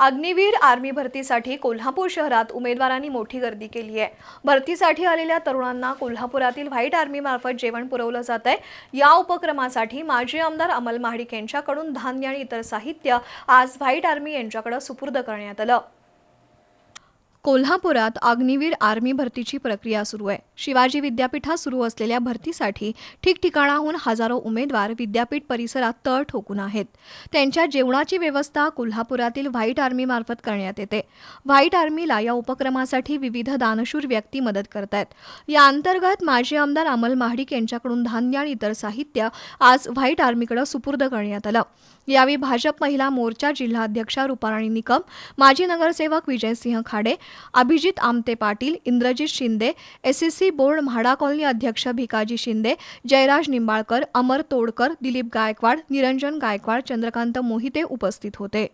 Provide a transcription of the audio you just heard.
Agniveer army भरतीसाठी कोल्हापूर शहरात उमेदवारांनी मोठी गर्दी केली आहे. भरतीसाठी आलेल्या तरुणांना कोल्हापुरातील व्हाईट आर्मीमार्फत जेवण पुरवलं जात आहे. या उपक्रमासाठी माजी आमदार अमल महाडिक यांच्याकडून धान्य आणि इतर साहित्य आज व्हाईट आर्मी यांच्याकडे सुपूर्द करण्यात आलं. कोल्हापुरात अग्निवीर आर्मी भरतीची प्रक्रिया सुरू आहे. शिवाजी विद्यापीठात सुरू असलेल्या भरतीसाठी ठिकठिकाणाहून हजारो उमेदवार विद्यापीठ परिसरात तळ ठोकून आहेत. त्यांच्या जेवणाची व्यवस्था कोल्हापुरातील व्हाईट आर्मीमार्फत करण्यात येते. व्हाईट आर्मीला या उपक्रमासाठी विविध दानशूर व्यक्ती मदत करत आहेत या अंतर्गत माजी आमदार अमल महाडिक यांच्याकडून धान्य आणि इतर साहित्य आज व्हाईट आर्मीकडे सुपूर्द करण्यात आलं. यावेळी भाजप महिला मोर्चा जिल्हाध्यक्षा रुपाराणी निकम माजी नगरसेवक Vijaysinh Khade Abhijit Amte Patil Indrajit Shinde SSC board MHADA colony अध्यक्ष भिकाजी शिंदे जयराज निंबाळकर अमर तोडकर दिलीप गायकवाड निरंजन गायकवाड चंद्रकांत मोहिते उपस्थित होते.